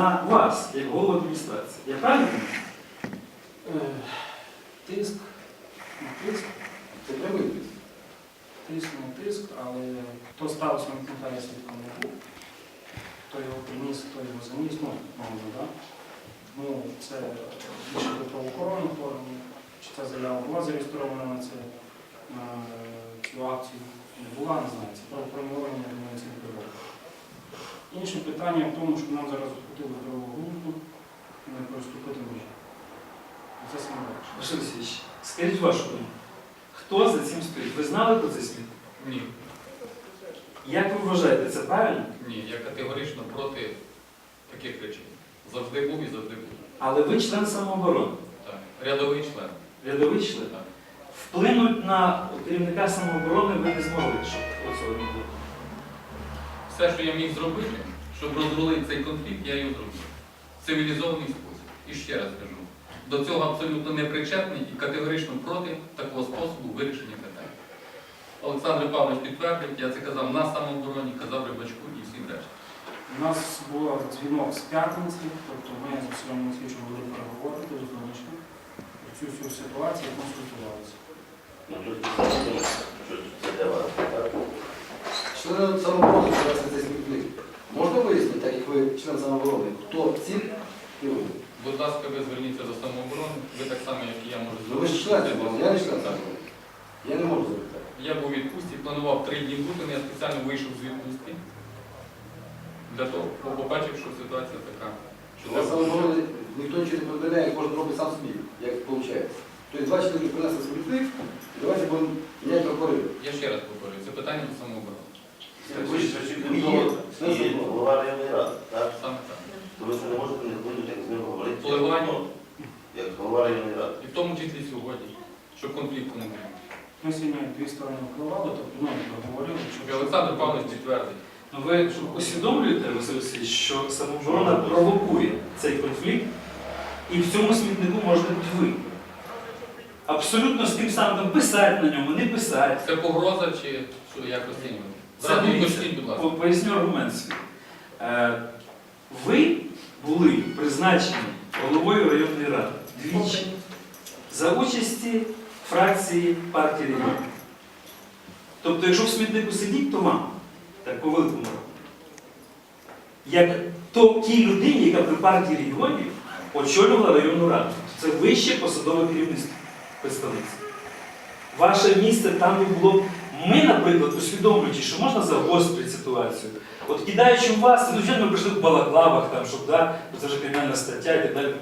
на вас, як голову адміністрації. Я правильно? Е, Тиск, не тиск, це прямий тиск. Тиск, не тиск, але хто я не був. Хто його приніс, хто його заніс, ну, мовно, так? Ну, це більше до правоохоронних органів. Чи ця заява була зареєстрована на це, на цю акцію? Не була, не знаю. Це правоохоронні органи, я думаю, це не. Інше питання в тому, що нам зараз захопили дорогу ґрунту, не переступити межі. Це саме перше. Василь Васильович, скажіть вашу думку. Хто за цим стоїть? Ви знали про цей смітник? Ні, Як ви вважаєте, це правильно? ні, я категорично проти таких речей. Завжди був і завжди буду. Але ви член самооборони, Так. Рядовий член. рядовий член. Так. Вплинуть на керівника самооборони ви не змогли, щоб оцього не було. Все, що я міг зробити, щоб розрулити цей конфлікт, я його зробив. В цивілізований спосіб. І ще раз кажу, до цього абсолютно не причетний і категорично проти такого способу вирішення питань. Олександр Павлович підтвердить, я це казав на самообороні, казав Рибачку і всім решта. У нас був дзвінок з п'ятниці, тобто ми з Василем Олексійовичем вели переговори телефонічно про цю всю ситуацію консультувалися. Ну тут це для вас, так? Члени самооборони зараз цей смітник. Можна вияснити, так як ви член самооборони, хто ці керує? Будь ласка, ви зверніться до самооборони, ви так само, як і я можу Ну ви ж член самооборони, я не член самооборони. Я не можу зробити так. Я був у відпустці, планував три дні бути, але я спеціально вийшов з відпустки. Для того, бо побачив, що ситуація така. Що У вас треба- самооборони ніхто нічого не як кожен робить сам собі, як виходить. Тобто два чоловіки принесли смітник, і давайте будемо міняти прокурорів. Я ще раз повторюю, це питання до самооборони. Ви ж ви ж Ні, і голова районної ради, так? Саме так. То ви ж не можете не будете з ним говорити. Впливання. Як голова районної ради. І в тому числі сьогодні, щоб конфлікту не було. Ми сьогодні дві сторони впливали, тобто ну, проговорили, що Олександр Павлович підтвердить. Ну ви усвідомлюєте, Василь Васильович, що самооборона провокує цей конфлікт, і в цьому смітнику можна бути ви. Абсолютно з тим самим писати на ньому, не писати. Це погроза чи що, як розцінювати? Це дивіться, будь ласка. поясню аргумент свій. Е, Ви були призначені головою районної ради двічі за участі фракції партії регіонів. Тобто, якщо в смітнику сидіть, то вам, так по великому. Як то тій людині, яка при партії регіонів очолювала районну раду. Це вище посадове керівництво представництва. Ваше місце там не було. Ми, наприклад, усвідомлюючи, що можна загострити ситуацію. От кидаючи вас, ну ми прийшли в балаклавах, там, щоб да, це вже кримінальна стаття і так далі.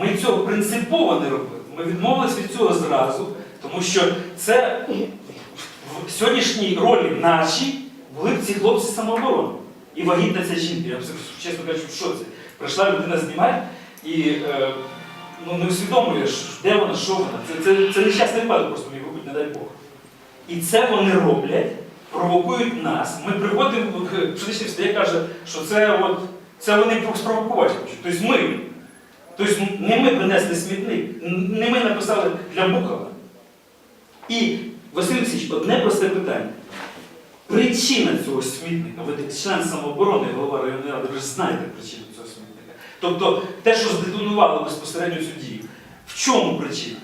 Ми цього принципово не робили. Ми відмовились від цього зразу, тому що це в сьогоднішній ролі нашій були б ці хлопці самооборони. І вагітна ця жінка. Я чесно кажучи, в шоці. Прийшла людина знімати і е, ну, не усвідомлює, що- де вона, що вона. Це, це, це нещасний випадок, просто міг бути, не дай Бог. І це вони роблять, провокують нас. Ми приходимо, пшеничний встає каже, що це от, це вони спровокувати хочуть. Тобто ми. Тобто не ми принесли смітник, не ми написали для Букова. І, Василь Олексійович, одне просте питання. Причина цього смітника, ви член самооборони, голова районної ради, ж знаєте причину цього смітника. Тобто те, що здетонувало безпосередньо цю дію. В чому причина?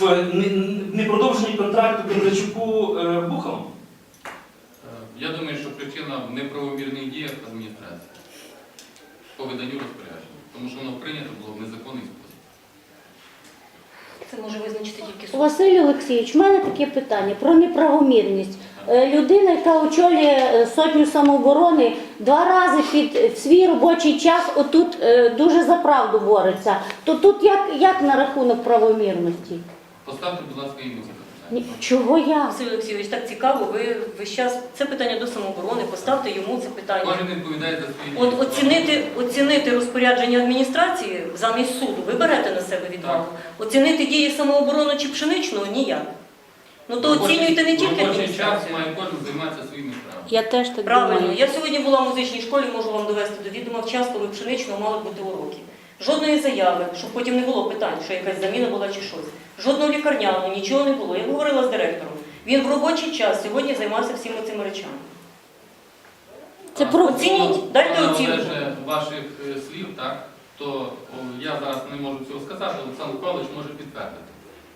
В не- непродовженні контракту Кондратюку е, Е, Я думаю, що причина в неправомірних діях адміністрації по виданню розпорядження, тому що воно прийнято було в незаконний спосіб. Це може визначити тільки суд. Василь Олексійович, в мене таке питання про неправомірність. Е, Людина, яка очолює е, сотню самооборони, два рази під в свій робочий час отут е, дуже за правду бореться. То тут як, як на рахунок правомірності? Поставте, будь ласка, йому це питання. Чого я? Василь Олексійович, так цікаво, ви весь час це питання до самооборони, поставте йому це питання. Кожен відповідає за свої От оцінити, оцінити розпорядження адміністрації замість суду, ви берете на себе відвагу. Оцінити дії самооборони чи пшеничного ніяк. Ну то робочий- оцінюйте не тільки робочий час адміністрацію. має кожен займатися своїми справами. Я теж так Правильно, думаю. я сьогодні була в музичній школі, можу вам довести до відома в час, коли пшеничного мали бути уроки. Жодної заяви, щоб потім не було питань, що якась заміна була чи щось. Жодного лікарняного, нічого не було. Я говорила з директором. Він в робочий час сьогодні займався всіма цими речами. Це про- Оцініть, дайте оцінку. Ваших е, слів, так, то о, я зараз не можу цього сказати, Олександр Павлович може підтвердити.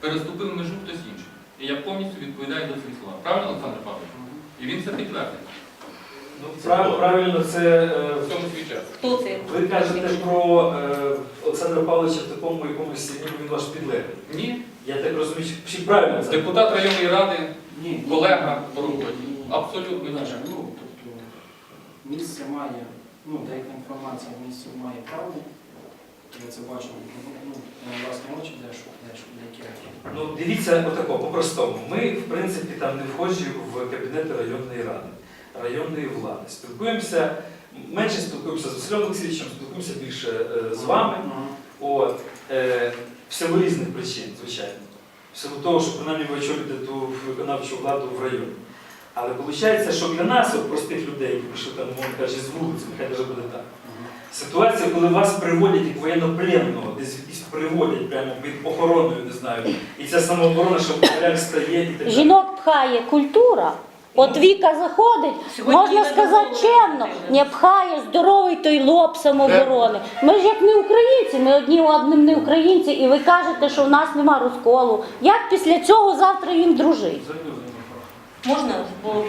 Переступив межу хтось інший. І я повністю відповідаю за свої слова. Правильно, Олександр Павлович? І він це підтвердить. Ну, прав- правильно, це е, В цьому свій час. Хто це? ви кажете про е, Олександра Павловича в такому якомусь ніби він ваш підлеглий. Ні. Я так розумію, чи правильно це? Депутат районної ради, Ні. колега по роботі. Абсолютно ні. Даже, Ну, тобто, місце має, ну, деяка інформація в місці має правду. Я це бачив, ну, ну, на власні очі, де що, де що, деякі речі. Ну, дивіться отако, по-простому. Ми, в принципі, там не входжі в кабінети районної ради, районної влади. Спілкуємося, менше спілкуємося з Василем Олексійовичем, спілкуємося більше е, з вами. От, е, в силу різних причин, звичайно. В силу того, що принаймні ви очолюєте ту виконавчу владу в районі. Але виходить, що для нас, от, простих людей, які прийшли там, мовно кажучи, з вулиці, нехай навіть буде так. Ситуація, коли вас приводять як воєннопленного, десь приводять прямо під охороною, не знаю, і ця самооборона, що в стає і так далі. Жінок пхає культура. От Віка заходить, Сьогодні можна сказати чемно, не пхає здоровий той лоб самооборони. Ми ж як не українці, ми одні одним не українці, і ви кажете, що в нас нема розколу. Як після цього завтра їм дружить? Можна? Бо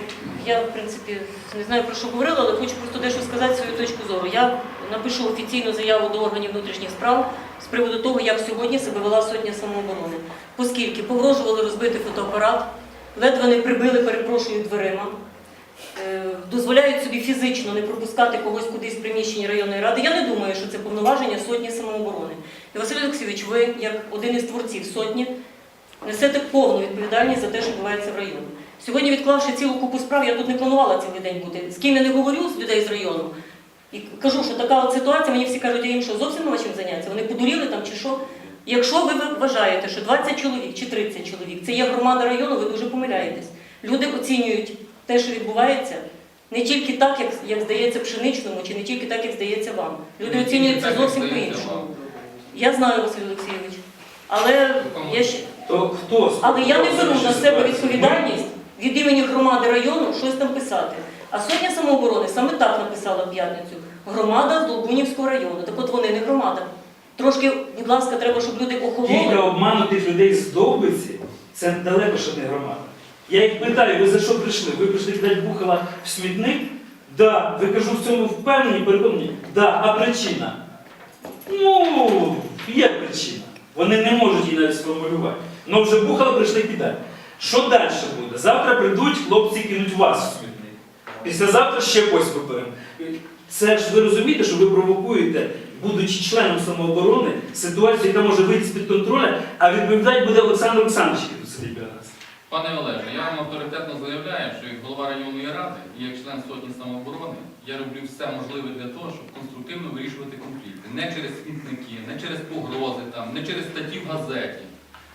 я, в принципі, не знаю про що говорила, але хочу просто дещо сказати свою точку зору. Я напишу офіційну заяву до органів внутрішніх справ з приводу того, як сьогодні себе вела сотня самооборони. Оскільки погрожували розбити фотоапарат, ледве не прибили, перепрошую, дверима, е, дозволяють собі фізично не пропускати когось кудись з приміщення районної ради. Я не думаю, що це повноваження сотні самооборони. І Василь Олексійович, ви, як один із творців сотні, несете повну відповідальність за те, що відбувається в районі. Сьогодні, відклавши цілу купу справ, я тут не планувала цілий день бути. З ким я не говорю з людей з району. І кажу, що така от ситуація, мені всі кажуть, а їм що зовсім нема чим зайнятися. Вони подуріли там чи що. Якщо ви вважаєте, що 20 чоловік чи 30 чоловік це є громада району, ви дуже помиляєтесь. Люди оцінюють те, що відбувається, не тільки так, як, як здається пшеничному, чи не тільки так, як здається вам. Люди оцінюють це зовсім по-іншому. Я знаю, Василь Олексійович. Але я ще. То хто? Але я не беру на себе відповідальність від імені громади району щось там писати. А сотня самооборони саме так написала в п'ятницю. Громада з Долбунівського району. Так от вони не громада. Трошки, будь ласка, треба, щоб люди Кілька охололи. обманутих людей з Довбиці це далеко що не громада. Я їх питаю, ви за що прийшли? Ви прийшли кидати бухала в смітник? Да. Ви кажу, в цьому впевнені, переконані? Да. А причина? Ну, є причина. Вони не можуть її навіть сформулювати. Ну вже бухало прийшли кидати. Що далі буде? Завтра прийдуть, хлопці кинуть вас в смітник. Післязавтра ще когось виберемо. Це ж ви розумієте, що ви провокуєте, будучи членом самооборони, ситуацію, яка може вийти з-під контролю, а відповідати буде Олександр Олександрович. Пане Олеже, я вам авторитетно заявляю, що як голова районної ради і як член сотні самооборони, я роблю все можливе для того, щоб конструктивно вирішувати конфлікти. Не через смітники, не через погрози, там, не через статті в газеті,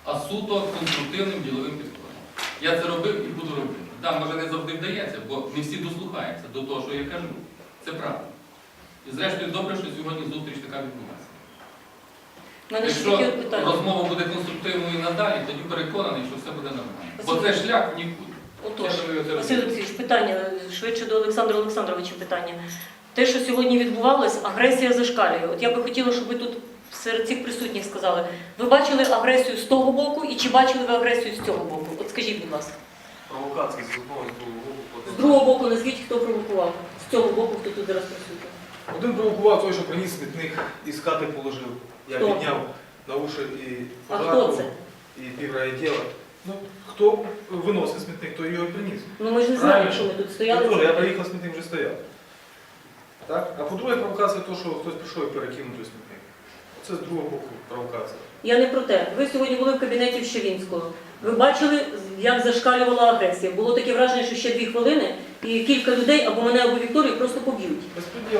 а суто конструктивним діловим підходом. Я це робив і буду робити. Так, може не завжди вдається, бо не всі дослухаються до того, що я кажу. Це правда. І зрештою добре, що сьогодні зустріч така відбулася. Таке Якщо розмова буде конструктивною і надалі, тоді переконаний, що все буде нормально. Бо це шлях в нікуди. Отож, Василь Олексійович, питання швидше до Олександра Олександровича питання. Те, що сьогодні відбувалось, агресія зашкалює. От я би хотіла, щоб ви тут серед цих присутніх сказали, ви бачили агресію з того боку і чи бачили ви агресію з цього боку? От скажіть, будь ласка. Провокації з одного з другого боку. З другого боку назвіть, хто провокував. З цього боку, хто тут зараз присутній. Один провокував той, що приніс смітник із хати положив. Я Хто? підняв на уші і А хто подарку, це? і піврайділа. Ну, хто виносив смітник, той його і приніс. Ну ми ж не знаємо, Правильно. що ми тут Я, стояли. теж, я приїхав, смітник вже стояв. Так? А по-друге, провокація то, що хтось прийшов і перекинув той смітник. Це з другого боку провокація. Я не про те. Ви сьогодні були в кабінеті Щевінського. Ви бачили, як зашкалювала агресія. Було таке враження, що ще дві хвилини, і кілька людей або мене, або Вікторію просто поб'ють.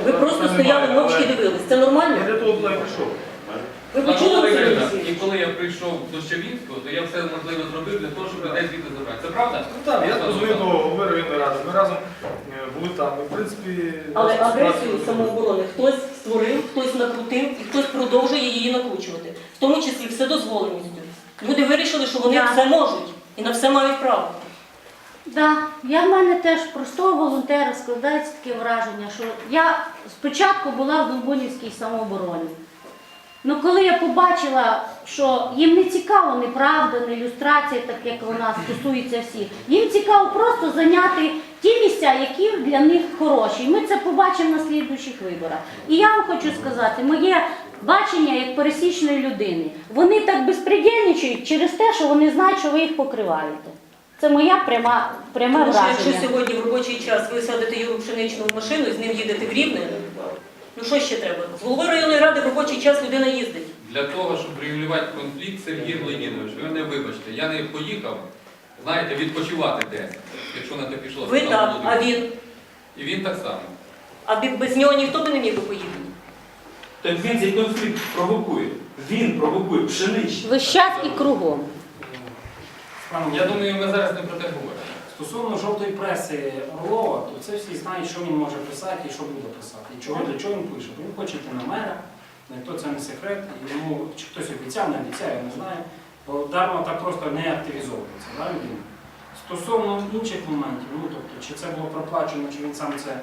Ви просто стояли мовчки дивились. Це Я нормально? для того і прийшов. Ви почули Олексійович? І коли я прийшов до Щавінського, то я все можливе зробив для того, щоб людей звідти забрати. Це правда? Ну так, я позвонив до голови районної ради. Ми разом е, були там. І, в принципі, Але агресію самооборони хтось створив, накрутив і хтось продовжує її накручувати. В тому числі вседозволеністю. Люди вирішили, що вони Так. все можуть і на все мають право. Да, я в мене теж простого волонтера складається таке враження, що я спочатку була в Долбунівській самообороні. Ну коли я побачила, що їм не цікаво не правда, не ілюстрація, так як вона стосується всіх, їм цікаво просто зайняти ті місця, які для них хороші. І ми це побачимо на слідуючих виборах. І я вам хочу сказати, моє бачення як пересічної людини, вони так безпредельничають через те, що вони знають, що ви їх покриваєте. Це моя пряма, пряме Тому що якщо сьогодні в робочий час ви садите Юру Пшеничну машину і з ним їдете в Рівне, ну що ще треба? З голови районної ради в робочий час людина їздить. Для того, щоб регулювати конфлікт, Сергій Леонідович, ви мене вибачте, я не поїхав, знаєте, відпочивати десь, якщо на те пішло. Ви Там так, а він. І він так само. А бі- без нього ніхто би не міг би поїхати. Так він цей конфлікт провокує. Він провокує пшеничний. Весь час і кругом. Я думаю, ми зараз не про те говоримо. Стосовно жовтої преси Орлова, то це всі знають, що він може писати і що буде писати. І чого для чого він пише. Бо він хоче йти на мера, ніхто це не секрет, і йому чи хтось обіцяв, не обіцяє, я не знаю. Бо дарма так просто не активізовується, да, людина. Стосовно інших моментів, ну тобто, чи це було проплачено, чи він сам це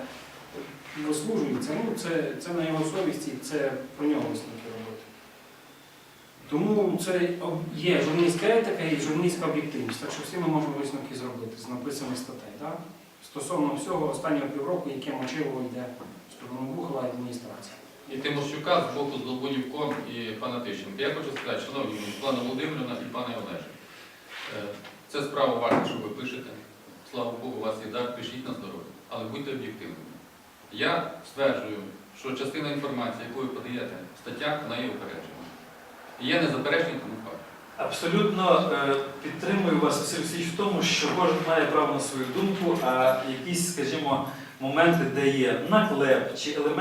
вислужується, ну це, це на його совісті, це про нього висновки робити. Тому це є журналістська етика і журналістська об'єктивність. Так що всі ми можемо висновки зробити з написаних статей. Так? Стосовно всього останнього півроку, яке мочиво йде в сторону Бухова і адміністрації. І Тимощука з боку з Долбунівком і пана Тищенка. Я хочу сказати, шановні Світлана Володимирівна і пане Олеже, е, це справа ваша, що ви пишете. Слава Богу, у вас є дар, пишіть на здоров'я, але будьте об'єктивними. Я стверджую, що частина інформації, яку ви подаєте в статтях, вона є упереджена. Є незаперечний тому факт. Абсолютно е, підтримую вас Василь в тому, що кожен має право на свою думку, а якісь, скажімо, моменти, де є наклеп чи елемент.